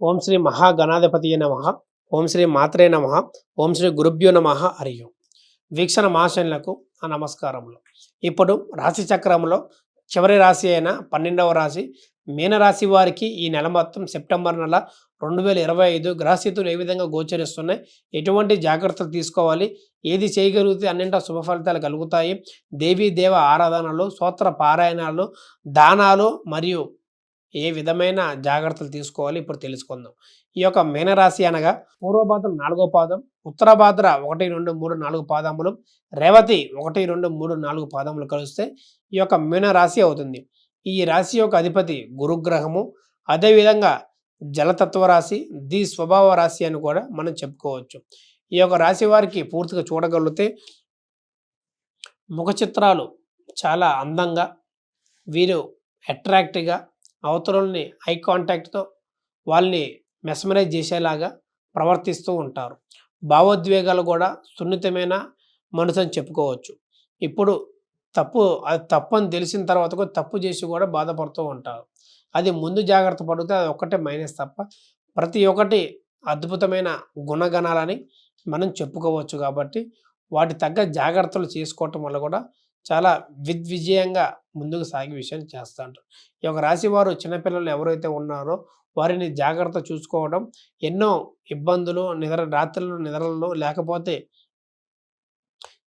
ఓం శ్రీ మహాగణాధిపతి నమ. ఓం శ్రీ మాత్రే నమ. ఓం శ్రీ గురుభ్యో నమ. హరియు వీక్షణ మహాశనులకు ఆ నమస్కారములు. ఇప్పుడు రాశి చక్రంలో చివరి రాశి అయిన పన్నెండవ రాశి మీనరాశి వారికి ఈ నెల మొత్తం సెప్టెంబర్ నెల రెండు వేల ఇరవై ఐదు గ్రహస్థితులు ఏ విధంగా గోచరిస్తున్నాయి? ఎటువంటి జాగ్రత్తలు తీసుకోవాలి? ఏది చేయగలిగితే అన్నింటా శుభ ఫలితాలు కలుగుతాయి. దేవీ దేవ ఆరాధనలు స్తోత్ర పారాయణాలు దానాలు మరియు ఏ విధమైన జాగ్రత్తలు తీసుకోవాలి ఇప్పుడు తెలుసుకుందాం. ఈ యొక్క మీనరాశి అనగా పూర్వభాద్ర నాలుగో పాదం ఉత్తర భాద్ర ఒకటి రెండు మూడు నాలుగు పాదములు రేవతి ఒకటి రెండు మూడు నాలుగు పాదములు కలిస్తే ఈ యొక్క మీనరాశి అవుతుంది. ఈ రాశి యొక్క అధిపతి గురుగ్రహము అదేవిధంగా జలతత్వ రాశి ది స్వభావ రాశి అని కూడా మనం చెప్పుకోవచ్చు. ఈ యొక్క రాశి వారికి పూర్తిగా చూడగలిగితే ముఖ చిత్రాలు చాలా అందంగా వీరు అట్రాక్టివ్గా అవతరుల్ని ఐ కాంటాక్ట్తో వాళ్ళని మెస్మరైజ్ చేసేలాగా ప్రవర్తిస్తూ ఉంటారు. భావోద్వేగాలు కూడా సున్నితమైన మనసు అని చెప్పుకోవచ్చు. ఇప్పుడు తప్పు అది తప్పు అని తెలిసిన తర్వాత కూడా తప్పు చేసి కూడా బాధపడుతూ ఉంటారు. అది ముందు జాగ్రత్త పడితే అది ఒక్కటే మైనస్ తప్ప ప్రతి ఒక్కటి అద్భుతమైన గుణగణాలని మనం చెప్పుకోవచ్చు కాబట్టి వాటి తగ్గ జాగ్రత్తలు చేసుకోవటం వల్ల కూడా చాలా విద్విజయంగా ముందుకు సాగే విషయం చేస్తూ ఉంటారు. ఈ యొక్క రాశి వారు చిన్నపిల్లలు ఎవరైతే ఉన్నారో వారిని జాగ్రత్త చూసుకోవడం ఎన్నో ఇబ్బందులు నిద్ర రాత్రులు నిద్రలు లేకపోతే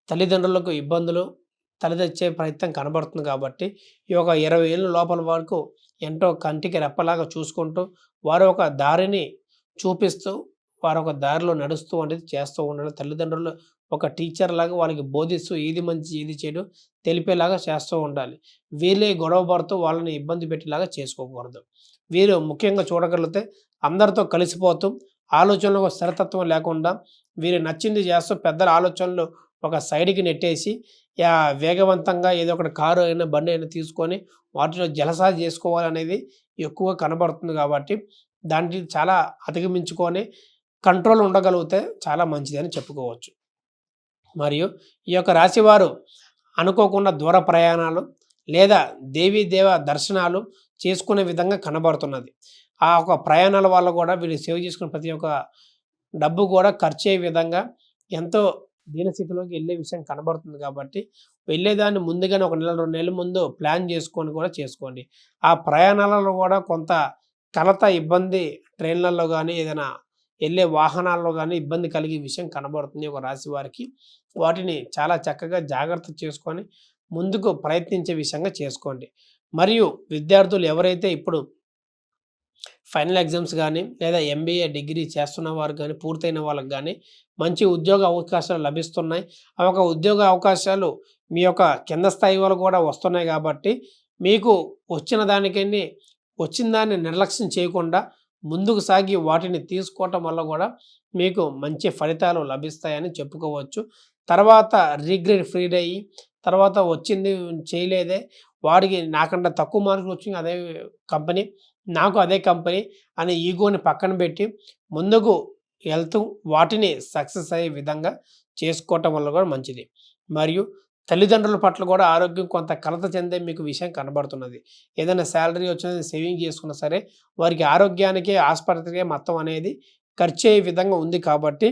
తల్లిదండ్రులకు ఇబ్బందులు తలదెచ్చే ప్రయత్నం కనబడుతుంది కాబట్టి ఈ యొక్క ఇరవై ఏళ్ళ లోపల వరకు ఎంతో కంటికి రెప్పలాగా చూసుకుంటూ వారు ఒక దారిని చూపిస్తూ వారు ఒక దారిలో నడుస్తూ అనేది చేస్తూ ఉండడం తల్లిదండ్రులు ఒక టీచర్ లాగా వాళ్ళకి బోధిస్తూ ఏది మంచి ఏది చెడు తెలిపేలాగా చేస్తూ ఉండాలి. వీళ్ళే గొడవ పడుతూ వాళ్ళని ఇబ్బంది పెట్టేలాగా చేసుకోకూడదు. వీరు ముఖ్యంగా చూడగలిగితే అందరితో కలిసిపోతూ ఆలోచనలకు ఒక స్థిరతత్వం లేకుండా వీరు నచ్చింది చేస్తూ పెద్దల ఆలోచనలు ఒక సైడ్కి నెట్టేసి యా వేగవంతంగా ఏదో ఒకటి కారు అయినా బండి అయినా తీసుకొని వాటిలో జలసా చేసుకోవాలనేది ఎక్కువ కనబడుతుంది కాబట్టి దాన్ని చాలా అధిగమించుకొని కంట్రోల్ ఉండగలిగితే చాలా మంచిదని చెప్పుకోవచ్చు. మరియు ఈ యొక్క రాశివారు అనుకోకుండా దూర ప్రయాణాలు లేదా దేవీదేవ దర్శనాలు చేసుకునే విధంగా కనబడుతున్నది. ఆ ఒక ప్రయాణాల వల్ల కూడా వీళ్ళు సేవ్ చేసుకున్న ప్రతి ఒక్క డబ్బు కూడా ఖర్చు అయ్యే విధంగా ఎంతో దీనస్థితిలోకి వెళ్ళే విషయం కనబడుతుంది కాబట్టి వెళ్ళేదాన్ని ముందుగానే ఒక నెల రెండు నెలల ముందు ప్లాన్ చేసుకొని కూడా చేసుకోండి. ఆ ప్రయాణాలలో కూడా కొంత కలత ఇబ్బంది ట్రైన్లలో కానీ ఏదైనా వెళ్ళే వాహనాల్లో కానీ ఇబ్బంది కలిగే విషయం కనబడుతుంది ఒక రాశి వారికి. వాటిని చాలా చక్కగా జాగ్రత్త చేసుకొని ముందుకు ప్రయత్నించే విషయంగా చేసుకోండి. మరియు విద్యార్థులు ఎవరైతే ఇప్పుడు ఫైనల్ ఎగ్జామ్స్ కానీ లేదా ఎంబీఏ డిగ్రీ చేస్తున్న వారు కానీ పూర్తయిన వాళ్ళకి కానీ మంచి ఉద్యోగ అవకాశాలు లభిస్తున్నాయి. ఆ ఒక ఉద్యోగ అవకాశాలు మీ యొక్క కింద స్థాయి వాళ్ళు కూడా వస్తున్నాయి కాబట్టి మీకు వచ్చిన దానికని వచ్చిన దాన్ని నిర్లక్ష్యం చేయకుండా ముందుకు సాగి వాటిని తీసుకోవటం వల్ల కూడా మీకు మంచి ఫలితాలు లభిస్తాయని చెప్పుకోవచ్చు. తర్వాత రిగ్రెట్ ఫ్రీడ్ అయ్యి తర్వాత వచ్చింది చేయలేదే వాడికి నాకంటే తక్కువ మార్కులు వచ్చింది అదే కంపెనీ నాకు అదే కంపెనీ అనే ఈగోని పక్కన పెట్టి ముందుకు వెళ్తూ వాటిని సక్సెస్ అయ్యే విధంగా చేసుకోవటం వల్ల కూడా మంచిది. మరియు తల్లిదండ్రుల పట్ల కూడా ఆరోగ్యం కొంత కలత చెందే మీకు విషయం కనబడుతున్నది. ఏదైనా శాలరీ వచ్చినది సేవింగ్ చేసుకున్నా సరే వారికి ఆరోగ్యానికి ఆసుపత్రికే మొత్తం అనేది ఖర్చు అయ్యే విధంగా ఉంది కాబట్టి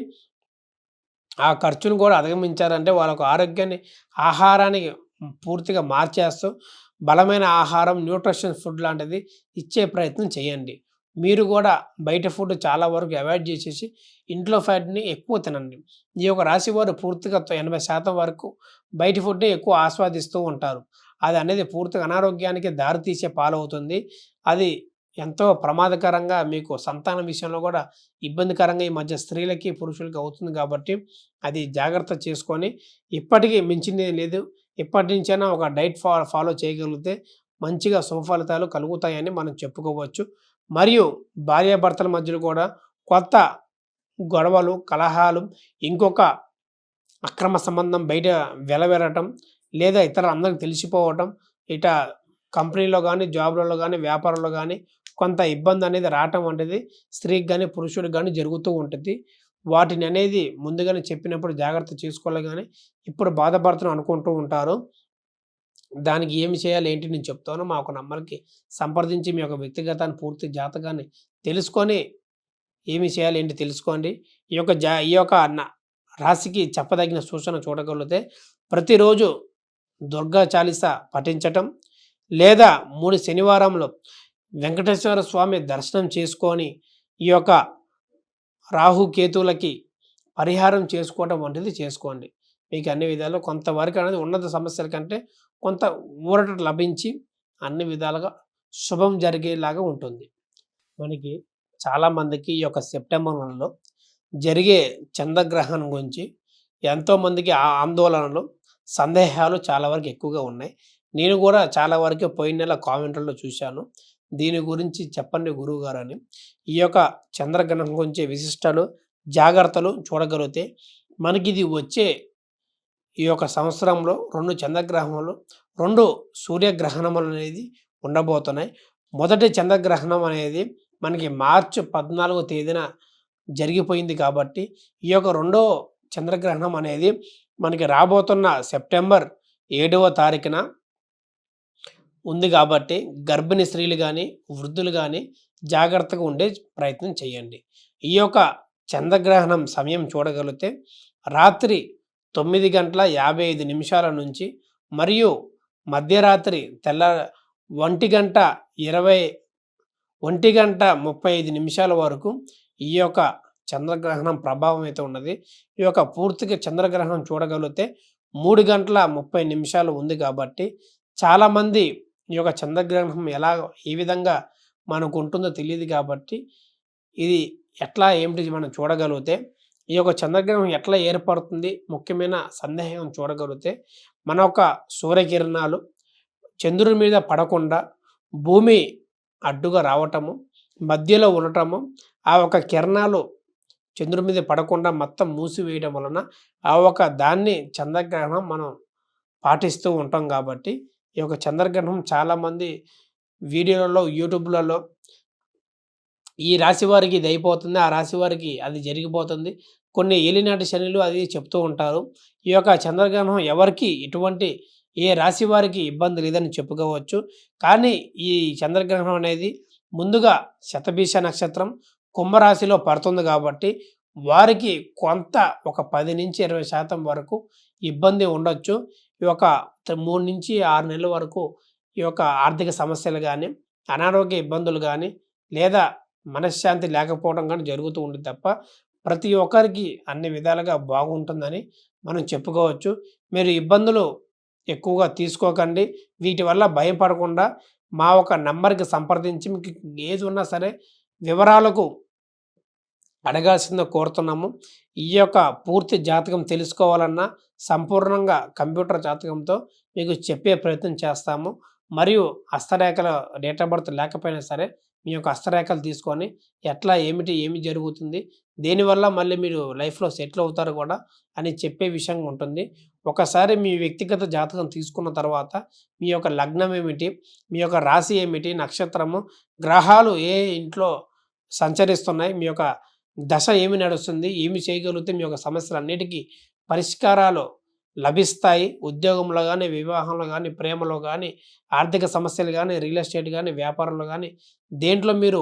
ఆ ఖర్చును కూడా అధిగమించారంటే వాళ్ళకు ఆరోగ్యాన్ని ఆహారానికి పూర్తిగా మార్చేస్తూ బలమైన ఆహారం న్యూట్రిషన్ ఫుడ్ లాంటిది ఇచ్చే ప్రయత్నం చేయండి. మీరు కూడా బయట ఫుడ్ చాలా వరకు అవాయిడ్ చేసేసి ఇంట్లో ఫుడ్ని ఎక్కువ తినండి. ఈ యొక్క రాశి వారు పూర్తిగా ఎనభై శాతం వరకు బయట ఫుడ్ని ఎక్కువ ఆస్వాదిస్తూ ఉంటారు. అది అనేది పూర్తిగా అనారోగ్యానికి దారితీసే పాలవుతుంది. అది ఎంతో ప్రమాదకరంగా మీకు సంతానం విషయంలో కూడా ఇబ్బందికరంగా ఈ మధ్య స్త్రీలకి పురుషులకి అవుతుంది కాబట్టి అది జాగ్రత్త చేసుకొని ఇప్పటికీ మించింది లేదు. ఇప్పటి నుంచైనా ఒక డైట్ ఫా ఫాలో చేయగలిగితే మంచిగా సుఫలితాలు కలుగుతాయని మనం చెప్పుకోవచ్చు. మరియు భార్యాభర్తల మధ్యలో కూడా కొత్త గొడవలు కలహాలు ఇంకొక అక్రమ సంబంధం బయట వెలవెరటం లేదా ఇతర అందరికి తెలిసిపోవటం ఇట కంపెనీలో కానీ జాబ్లలో కానీ వ్యాపారంలో కానీ కొంత ఇబ్బంది అనేది రావటం అనేది స్త్రీకి కానీ పురుషుడికి కానీ జరుగుతూ ఉంటుంది. వాటిని అనేది ముందుగానే చెప్పినప్పుడు జాగ్రత్త చేసుకోవాలి కానీ ఇప్పుడు బాధపడుతున్నాం అనుకుంటూ ఉంటారు. దానికి ఏమి చేయాలి? ఏంటి? నేను చెప్తాను. మా ఒక నంబర్కి సంప్రదించి మీ యొక్క వ్యక్తిగతాన్ని పూర్తి జాతకాన్ని తెలుసుకొని ఏమి చేయాలి? ఏంటి? తెలుసుకోండి. ఈ యొక్క జా ఈ యొక్క రాశికి చెప్పదగిన సూచన చూడగలిగితే ప్రతిరోజు దుర్గా చాలీస పఠించటం లేదా మూడు శనివారంలో వెంకటేశ్వర స్వామి దర్శనం చేసుకొని ఈ యొక్క రాహుకేతువులకి పరిహారం చేసుకోవటం వంటిది చేసుకోండి. మీకు అన్ని విధాలు కొంతవరకు అనేది ఉన్నత సమస్యల కంటే కొంత ఊరట లభించి అన్ని విధాలుగా శుభం జరిగేలాగా ఉంటుంది. మనకి చాలామందికి ఈ యొక్క సెప్టెంబర్ నెలలో జరిగే చంద్రగ్రహణం గురించి ఎంతోమందికి ఆ ఆందోళనలు సందేహాలు చాలా వరకు ఎక్కువగా ఉన్నాయి. నేను కూడా చాలా వరకు పోయిన నెల కామెంట్లలో చూశాను. దీని గురించి చెప్పండి గురువు గారు అని. ఈ యొక్క చంద్రగ్రహణం గురించి విశిష్టాలు జాగ్రత్తలు చూడగలిగితే మనకి ఇది వచ్చే ఈ యొక్క సంవత్సరంలో రెండు చంద్రగ్రహణములు రెండు సూర్యగ్రహణములు అనేది ఉండబోతున్నాయి. మొదటి చంద్రగ్రహణం అనేది మనకి మార్చి పద్నాలుగో తేదీన జరిగిపోయింది కాబట్టి ఈ యొక్క రెండో చంద్రగ్రహణం అనేది మనకి రాబోతున్న సెప్టెంబర్ ఏడవ తారీఖున ఉంది కాబట్టి గర్భిణీ స్త్రీలు కానీ వృద్ధులు కానీ జాగ్రత్తగా ఉండే ప్రయత్నం చేయండి. ఈ యొక్క చంద్రగ్రహణం సమయం చూడగలిగితే రాత్రి తొమ్మిది గంటల యాభై ఐదు నిమిషాల నుంచి మరియు మధ్యరాత్రి తెల్ల ఒంటి గంట ఇరవై ఒంటి గంట ముప్పై ఐదు నిమిషాల వరకు ఈ యొక్క చంద్రగ్రహణం ప్రభావం అయితే ఉన్నది. ఈ యొక్క పూర్తిగా చంద్రగ్రహణం చూడగలిగితే మూడు గంటల ముప్పై నిమిషాలు ఉంది కాబట్టి చాలామంది ఈ యొక్క చంద్రగ్రహణం ఎలా ఏ విధంగా మనకు ఉంటుందో తెలియదు కాబట్టి ఇది ఎట్లా ఏమిటి మనం చూడగలిగితే ఈ యొక్క చంద్రగ్రహం ఎట్లా ఏర్పడుతుంది? ముఖ్యమైన సందేహం చూడగలిగితే మన యొక్క సూర్యకిరణాలు చంద్రుడి మీద పడకుండా భూమి అడ్డుగా రావటము మధ్యలో ఉండటము ఆ ఒక కిరణాలు చంద్రుడి మీద పడకుండా మొత్తం మూసివేయడం వలన ఆ ఒక దాన్ని చంద్రగ్రహణం మనం పాటిస్తూ ఉంటాం కాబట్టి ఈ యొక్క చంద్రగ్రహణం చాలామంది వీడియోలలో యూట్యూబ్లలో ఈ రాశి వారికి ఇది అయిపోతుంది ఆ రాశి వారికి అది జరిగిపోతుంది. కొన్ని ఏలినాటి శనిలు అది చెప్తూ ఉంటారు. ఈ యొక్క చంద్రగ్రహణం ఎవరికి? ఎటువంటి ఏ రాశి వారికి ఇబ్బంది లేదని చెప్పుకోవచ్చు. కానీ ఈ చంద్రగ్రహణం అనేది ముందుగా శతభీష నక్షత్రం కుంభరాశిలో పడుతుంది కాబట్టి వారికి కొంత ఒక పది నుంచి ఇరవై శాతం వరకు ఇబ్బంది ఉండొచ్చు. ఈ యొక్క మూడు నుంచి ఆరు నెలల వరకు ఈ యొక్క ఆర్థిక సమస్యలు కానీ అనారోగ్య ఇబ్బందులు కానీ లేదా మనశ్శాంతి లేకపోవడం కానీ జరుగుతూ ఉంటుంది తప్ప ప్రతి ఒక్కరికి అన్ని విధాలుగా బాగుంటుందని మనం చెప్పుకోవచ్చు. మీరు ఇబ్బందులు ఎక్కువగా తీసుకోకండి. వీటి వల్ల భయపడకుండా మా ఒక నంబర్కి సంప్రదించి మీకు ఏది ఉన్నా సరే వివరాలకు అడగాల్సిందో కోరుతున్నాము. ఈ యొక్క పూర్తి జాతకం తెలుసుకోవాలన్నా సంపూర్ణంగా కంప్యూటర్ జాతకంతో మీకు చెప్పే ప్రయత్నం చేస్తాము. మరియు హస్తరేఖల డేట్ ఆఫ్ బర్త్ లేకపోయినా సరే మీ యొక్క హస్తరేఖలు తీసుకొని ఎట్లా ఏమిటి ఏమి జరుగుతుంది దేనివల్ల మళ్ళీ మీరు లైఫ్లో సెటిల్ అవుతారు కూడా అని చెప్పే విషయం ఉంటుంది. ఒకసారి మీ వ్యక్తిగత జాతకం తీసుకున్న తర్వాత మీ యొక్క లగ్నం ఏమిటి మీ యొక్క రాశి ఏమిటి నక్షత్రము గ్రహాలు ఏ ఇంట్లో సంచరిస్తున్నాయి మీ యొక్క దశ ఏమి నడుస్తుంది ఏమి చేయగలిగితే మీ యొక్క సమస్యలన్నిటికీ పరిష్కారాలు లభిస్తాయి. ఉద్యోగంలో కానీ వివాహంలో కానీ ప్రేమలో కానీ ఆర్థిక సమస్యలు కానీ రియల్ ఎస్టేట్ కానీ వ్యాపారంలో కానీ దేంట్లో మీరు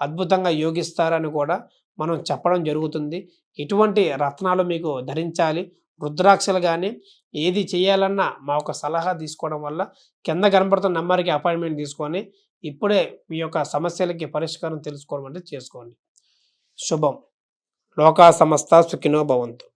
అద్భుతంగా యోగిస్తారని కూడా మనం చెప్పడం జరుగుతుంది. ఇటువంటి రత్నాలు మీకు ధరించాలి. రుద్రాక్షలు కానీ ఏది చేయాలన్నా మా ఒక సలహా తీసుకోవడం వల్ల కింద కనపడుతున్న నెంబర్కి అపాయింట్మెంట్ తీసుకొని ఇప్పుడే మీ యొక్క సమస్యలకి పరిష్కారం తెలుసుకోవడం అంటే చేసుకోండి. శుభం. లోకా సమస్త సుఖినో భవంతు.